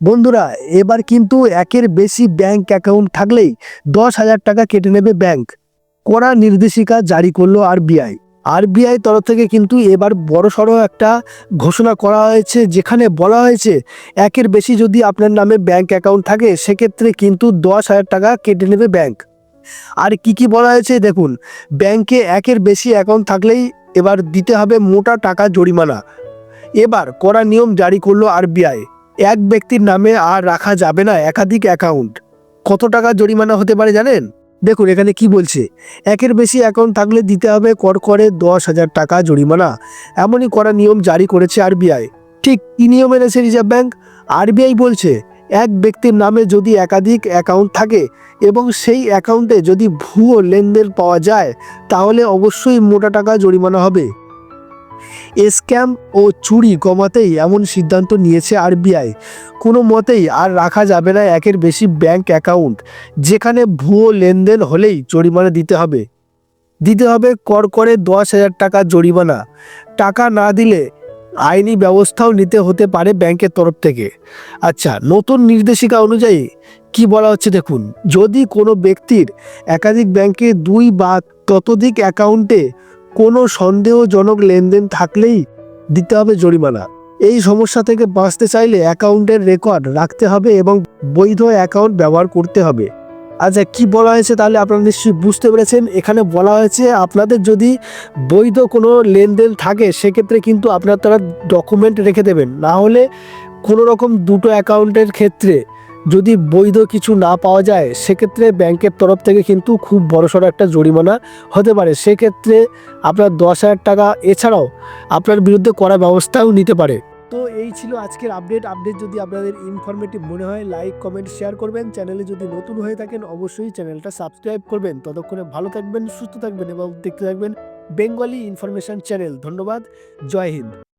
বন্ধুরা, এবার কিন্তু একের বেশি ব্যাংক অ্যাকাউন্ট থাকলেই দশ হাজার টাকা কেটে নেবে ব্যাংক কড়া নির্দেশিকা জারি করল আরবিআই আরবিআই তরফ থেকে কিন্তু এবার বড়সড় একটা ঘোষণা করা হয়েছে, যেখানে বলা হয়েছে, একের বেশি যদি আপনার নামে ব্যাংক অ্যাকাউন্ট থাকে, সেক্ষেত্রে কিন্তু দশ হাজার টাকা কেটে নেবে ব্যাংক আর কি কি বলা হয়েছে দেখুন ব্যাংকে একের বেশি অ্যাকাউন্ট থাকলেই এবার দিতে হবে মোটা টাকা জরিমানা। এবার কড়া নিয়ম জারি করল আরবিআই এক ব্যক্তির নামে আর রাখা যাবে না একাধিক অ্যাকাউন্ট কত টাকা জরিমানা হতে পারে জানেন? দেখুন, এখানে কি বলছে, একের বেশি অ্যাকাউন্ট থাকলে দিতে হবে কর করে দশ হাজার টাকা জরিমানা। এমনই করা নিয়ম জারি করেছে আরবিআই। ঠিক কি নিয়ম এনেছে রিজার্ভ ব্যাংক? আরবিআই বলছে, এক ব্যক্তির নামে যদি একাধিক অ্যাকাউন্ট থাকে এবং সেই অ্যাকাউন্টে যদি ভুয়ো লেনদেন পাওয়া যায়, তাহলে অবশ্যই মোটা টাকা জরিমানা হবে। স্ক্যাম ও চুরি কমাতেই এমন সিদ্ধান্ত নিয়েছে আরবিআই। কোনো মতেই আর রাখা যাবে না একের বেশি ব্যাংক অ্যাকাউন্ট, যেখানে ভুয়ো লেনদেন হলেই জরিমানা দিতে হবে। দিতে হবে কর করে দশ হাজার টাকা জরিমানা। টাকা না দিলে আইনি ব্যবস্থাও নিতে হতে পারে ব্যাংকের তরফ থেকে। আচ্ছা নতুন নির্দেশিকা অনুযায়ী কি বলা হচ্ছে দেখুন। যদি কোনো ব্যক্তির একাধিক ব্যাংকে দুই বা ততোধিক অ্যাকাউন্টে কোনো সন্দেহজনক লেনদেন থাকলেই দিতে হবে জরিমানা। এই সমস্যা থেকে বাঁচতে চাইলে অ্যাকাউন্টের রেকর্ড রাখতে হবে এবং বৈধ অ্যাকাউন্ট ব্যবহার করতে হবে। আচ্ছা কি বলা হয়েছে তাহলে আপনারা নিশ্চয়ই বুঝতে পেরেছেন। এখানে বলা হয়েছে আপনাদের যদি বৈধ কোনো লেনদেন থাকে, সেক্ষেত্রে কিন্তু আপনার তারা ডকুমেন্ট রেখে দেবেন। না হলে কোনো রকম দুটো অ্যাকাউন্টের ক্ষেত্রে যদি বৈধ কিছু না পাওয়া যায়, সেক্ষেত্রে ব্যাংকের তরফ থেকে কিন্তু খুব বড়সড় একটা জরিমানা হতে পারে। সেক্ষেত্রে আপনার দশ হাজার টাকা এছাড়াও আপনার বিরুদ্ধে করা ব্যবস্থাও নিতে পারে। তো এই ছিল আজকের আপডেট। আপডেট যদি আপনাদের ইনফরমেটিভ মনে হয় লাইক কমেন্ট শেয়ার করবেন। চ্যানেলে যদি নতুন হয়ে থাকেন, অবশ্যই চ্যানেলটা সাবস্ক্রাইব করবেন। ততক্ষণে ভালো থাকবেন, সুস্থ থাকবেন এবং দেখতে থাকবেন বেঙ্গলি ইনফরমেশন চ্যানেল ধন্যবাদ। জয় হিন্দ।